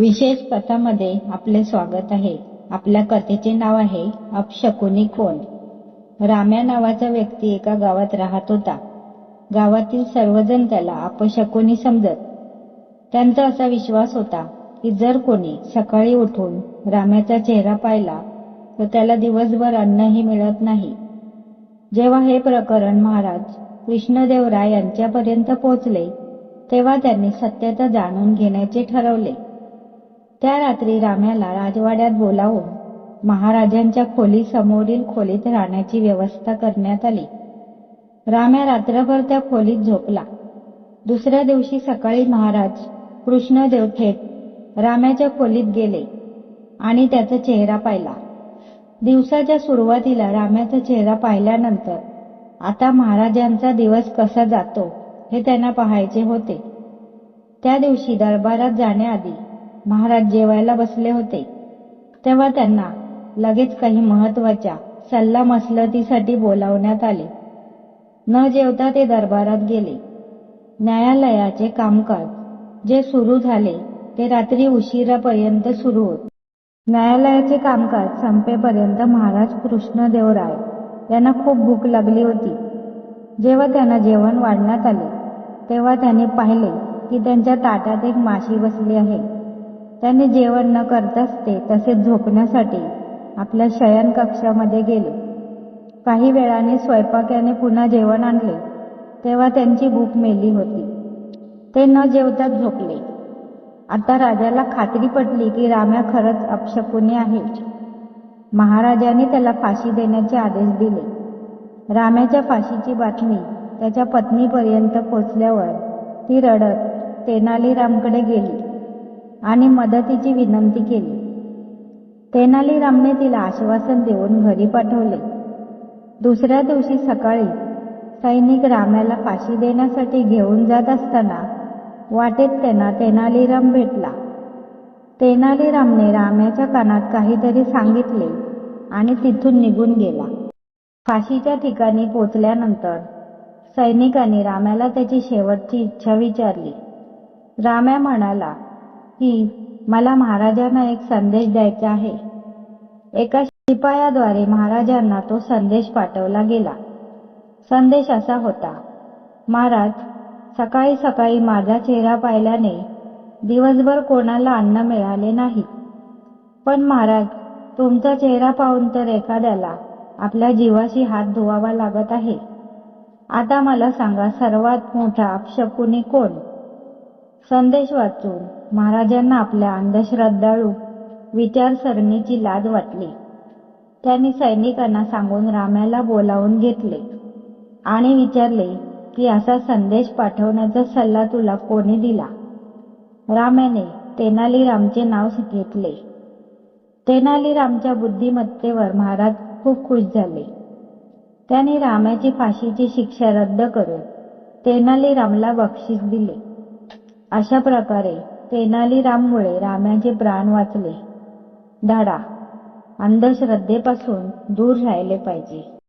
विशेष कथामध्ये आपले स्वागत आहे. आपल्या कथेचे नाव आहे अपशकुनी कोण राम्या नावाचा व्यक्ती एका गावात राहत होता. गावातील सर्वजण त्याला अपशकुनी समजत. त्यांचा असा विश्वास होता की जर कोणी सकाळी उठून राम्याचा चेहरा पाहिला तर त्याला दिवसभर अन्नही मिळत नाही. जेव्हा हे प्रकरण महाराज कृष्णदेवराय यांच्यापर्यंत पोहोचले तेव्हा त्यांनी सत्यता जाणून घेण्याचे ठरवले. त्या रात्री राम्याला राजवाड्यात बोलावून महाराजांच्या खोली समोरील खोलीत राहण्याची व्यवस्था करण्यात आली. राम्या रात्रभर त्या खोलीत झोपला. दुसऱ्या दिवशी सकाळी महाराज कृष्णदेव थेट राम्याच्या खोलीत गेले आणि त्याचा चेहरा पाहिला. दिवसाच्या सुरुवातीला राम्याचा चेहरा पाहिल्यानंतर आता महाराजांचा दिवस कसा जातो हे त्यांना पाहायचे होते. त्या दिवशी दरबारात जाण्याआधी महाराज जेवायला बसले होते. तेव्हा त्यांना लगेच काही महत्त्वाच्या सल्ला मसलतीसाठी बोलावण्यात आले. न जेवता ते दरबारात गेले. न्यायालयाचे कामकाज जे सुरू झाले ते रात्री उशिरापर्यंत सुरू होते. न्यायालयाचे कामकाज संपेपर्यंत महाराज कृष्णदेवराय यांना खूप भूक लागली होती. जेव्हा त्यांना जेवण वाढण्यात आले तेव्हा त्यांनी पाहिले की त्यांच्या ताटात एक माशी बसली आहे. त्याने जेवण न करताच ते तसेच झोपण्यासाठी आपल्या शयन कक्षामध्ये गेले. काही वेळाने स्वयंपाक्याने पुन्हा जेवण आणले तेव्हा त्यांची भूक मेली होती. ते न जेवताच झोपले. आता राजाला खात्री पटली की राम्या खरंच अपशकुनी आहे. महाराजांनी त्याला फाशी देण्याचे आदेश दिले. राम्याच्या फाशीची बातमी त्याच्या पत्नीपर्यंत पोचल्यावर ती रडत तेनालीरामकडे गेली. आणि मदतीची विनंती केली. तेनालीरामने तिला आश्वासन देऊन घरी पाठवले. दुसऱ्या दिवशी सकाळी सैनिक राम्याला फाशी देण्यासाठी घेऊन जात असताना वाटेत त्यांना तेनालीराम भेटला. तेनालीरामने राम्याच्या कानात काहीतरी सांगितले आणि तिथून निघून गेला. फाशीच्या ठिकाणी पोचल्यानंतर सैनिकांनी राम्याला त्याची शेवटची इच्छा विचारली. राम्या म्हणाला की मला महाराजांना एक संदेश द्यायचा आहे. एका शिपायाद्वारे महाराजांना तो संदेश पाठवला गेला. संदेश असा होता महाराज सकाळी सकाळी माझा चेहरा पाहिल्याने दिवसभर कोणाला अन्न मिळाले नाही. पण महाराज तुमचा चेहरा पाहून तर एखाद्याला आपल्या जीवाशी हात धुवावा लागत आहे. आता मला सांगा सर्वात मोठा अपशकुनी कोण? संदेश वाचून महाराजांना आपल्या अंधश्रद्धाळू विचारसरणीची लाज वाटली. त्यांनी सैनिकांना सांगून राम्याला बोलावून घेतले आणि विचारले की असा संदेश पाठवण्याचा सल्ला तुला कोणी दिला? राम्याने तेनालीरामचे नाव घेतले. तेनालीरामच्या बुद्धिमत्तेवर महाराज खूप खुश झाले. त्यांनी राम्याची फाशीची शिक्षा रद्द करून तेनालीरामला बक्षीस दिले. अशा प्रकारे तेनालीराममुळे राम्याचे प्राण वाचले. धाडा. अंधश्रद्धेपासून दूर राहिले पाहिजे.